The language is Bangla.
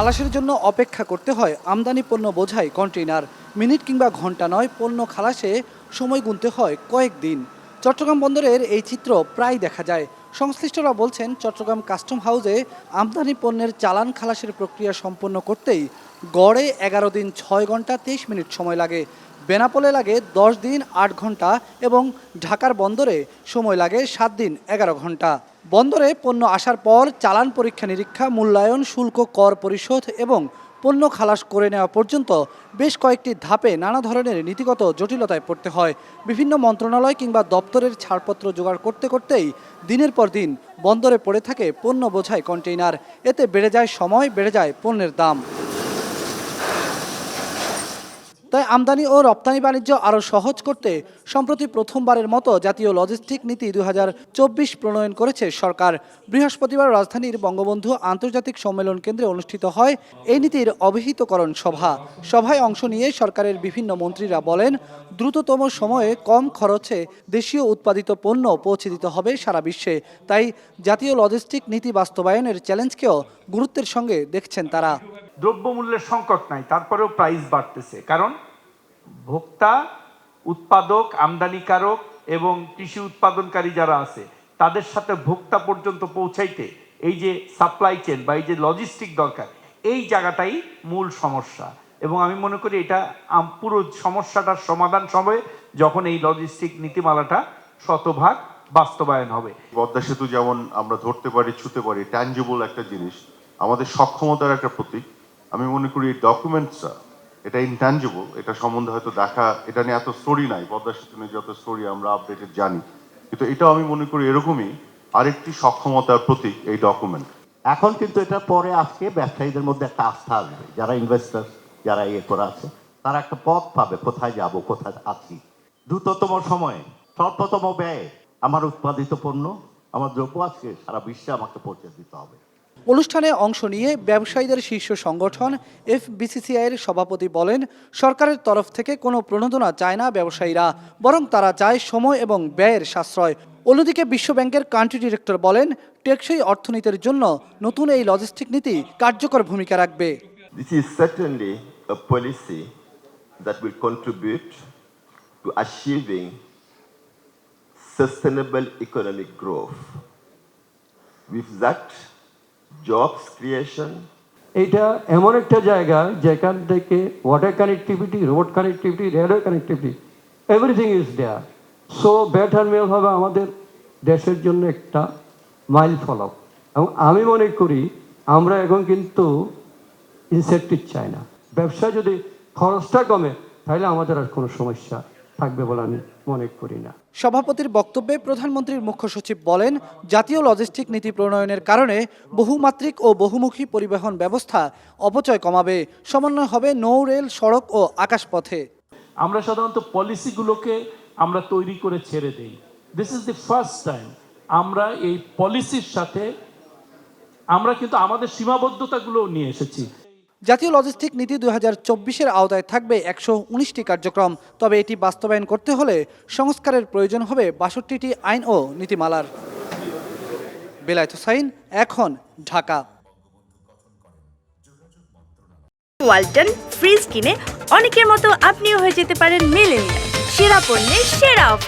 খালাসের জন্য অপেক্ষা করতে হয়। আমদানি পণ্য বোঝাই কন্টেইনার। মিনিট কিংবা ঘণ্টা নয়, পণ্য খালাসে সময় গুনতে হয় কয়েক দিন। চট্টগ্রাম বন্দরের এই চিত্র প্রায় দেখা যায়। সংশ্লিষ্টরা বলছেন, চট্টগ্রাম কাস্টম হাউসে আমদানি পণ্যের চালান খালাসের প্রক্রিয়া সম্পন্ন করতেই গড়ে এগারো দিন ছয় ঘণ্টা তেইশ মিনিট সময় লাগে। বেনাপোলে লাগে দশ দিন আট ঘণ্টা এবং ঢাকার বন্দরে সময় লাগে সাত দিন এগারো ঘণ্টা। বন্দরে পণ্য আসার পর চালান পরীক্ষা নিরীক্ষা, মূল্যায়ন, শুল্ক, কর পরিশোধ এবং পণ্য খালাস করে নেওয়া পর্যন্ত বেশ কয়েকটি ধাপে নানা ধরনের নীতিগত জটিলতায় পড়তে হয়। বিভিন্ন মন্ত্রণালয় কিংবা দপ্তরের ছাড়পত্র জোগাড় করতে করতেই দিনের পর দিন বন্দরে পড়ে থাকে পণ্য বোঝাই কন্টেইনার। এতে বেড়ে যায় সময়, বেড়ে যায় পণ্যের দাম। তাই আমদানি ও রপ্তানি বাণিজ্য আরও সহজ করতে সম্প্রতি প্রথমবারের মতো জাতীয় লজিস্টিক নীতি দু হাজার চব্বিশ প্রণয়ন করেছে সরকার। বৃহস্পতিবার রাজধানীর বঙ্গবন্ধু আন্তর্জাতিক সম্মেলন কেন্দ্রে অনুষ্ঠিত হয় এই নীতির অভিহিতকরণ সভা। সভায় অংশ নিয়ে সরকারের বিভিন্ন মন্ত্রীরা বলেন, দ্রুততম সময়ে কম খরচে দেশীয় উৎপাদিত পণ্য পৌঁছে দিতে হবে সারা বিশ্বে। তাই জাতীয় লজিস্টিক নীতি বাস্তবায়নের চ্যালেঞ্জকেও গুরুত্বের সঙ্গে দেখছেন তারা। দ্রব্যমূল্যের সংকট নাই, তারপরেও প্রাইস বাড়তেছে। কারণ ভোক্তা, উৎপাদক, আমদানিকারক এবং কৃষি উৎপাদনকারী যারা আছে, তাদের সাথে ভোক্তা পর্যন্ত পৌঁছাইতে এই যে সাপ্লাই চেন বা এই যে লজিস্টিক দরকার, এই জায়গাটাই মূল সমস্যা। এবং আমি মনে করি এটা পুরো সমস্যাটার সমাধান হবে যখন এই লজিস্টিক নীতিমালাটা শতভাগ বাস্তবায়ন হবে। পদ্মা সেতু যেমন আমরা ধরতে পারি, ছুতে পারি ট্যাঞ্জিবল একটা জিনিস, আমাদের সক্ষমতার একটা প্রতীক। আমি মনে করি এই ডকুমেন্টসটা এটা ইনট্যাঞ্জিবল এটা সম্বন্ধে হয়তো দেখা, এটা নিয়ে এত স্টোরি নাই পদ্মা সেতু নিয়ে যত স্টোরি আমরা আপডেটেড জানি। কিন্তু এটাও আমি মনে করি এরকমই আরেকটি সক্ষমতার প্রতীক এই ডকুমেন্ট এখন কিন্তু এটা পরে আজকে ব্যবসায়ীদের মধ্যে একটা আস্থা আসবে। যারা ইনভেস্টার যারা ইয়ে করে আছে, তারা একটা পথ পাবে, কোথায় যাব, কোথায় আছি। দ্রুততম সময়ে, স্বল্পতম ব্যয়ে, আমার উৎপাদিত পণ্য, আমার দ্রব্য আজকে সারা বিশ্বে আমাকে পৌঁছে দিতে হবে। অনুষ্ঠানে অংশ নিয়ে ব্যবসায়ীদের শীর্ষ সংগঠন এফবিসিসিআইয়ের সভাপতি বলেন সরকারের তরফ থেকে কোনো প্রণোদনা চায় না ব্যবসায়ীরা বরং তারা চায় সময় এবং ব্যয়ের সাশ্রয় অন্যদিকে বিশ্বব্যাংকের কান্ট্রি ডিরেক্টর বলেন টেকসই অর্থনীতির জন্য নতুন এই লজিস্টিক নীতি কার্যকর ভূমিকা রাখবে This is certainly a policy that will contribute to achieving sustainable economic growth. With that, jobs creation, এটা এমন একটা জায়গা যেখান থেকে water connectivity road connectivity railway connectivity everything is there so better mail হবে আমাদের দেশের জন্য একটা মাইল ফলক এবং আমি মনে করি আমরা এখন কিন্তু ইনসেন্টিভ চাই না। ব্যবসা যদি খরচটা কমে তাহলে আমাদের আর কোনো সমস্যা থাকবে বলে আমি মনে করি না। সভাপতির বক্তব্যে প্রধানমন্ত্রীর মুখ্য সচিব বলেন জাতীয় লজিস্টিক নীতি প্রণয়নের কারণে বহুমাত্রিক ও বহুমুখী পরিবহন ব্যবস্থা অপচয় কমাবে সমন্বয় হবে নৌ রেল সড়ক ও আকাশপথে। আমরা সাধারণত পলিসিগুলোকে আমরা তৈরি করে ছেড়ে দেই। This is the first time আমরা এই পলিসির সাথে আমরা কিন্তু আমাদের সীমাবদ্ধতাগুলো নিয়ে এসেছি। জাতীয় লজিস্টিক নীতি দুই হাজার চব্বিশের আওতায় থাকবে একশো উনিশটি কার্যক্রম। তবে এটি বাস্তবায়ন করতে হলে সংস্কারের প্রয়োজন হবে বাষট্টিটি আইন ও নীতিমালার। বেলায়েত হোসাইন, এখন ঢাকা। ওয়ালটন ফ্রিজ কিনে অনেকের মতো আপনিও হয়ে যেতে পারেন মেলেনিয়া সেরা পণ্যের সেরা অফার।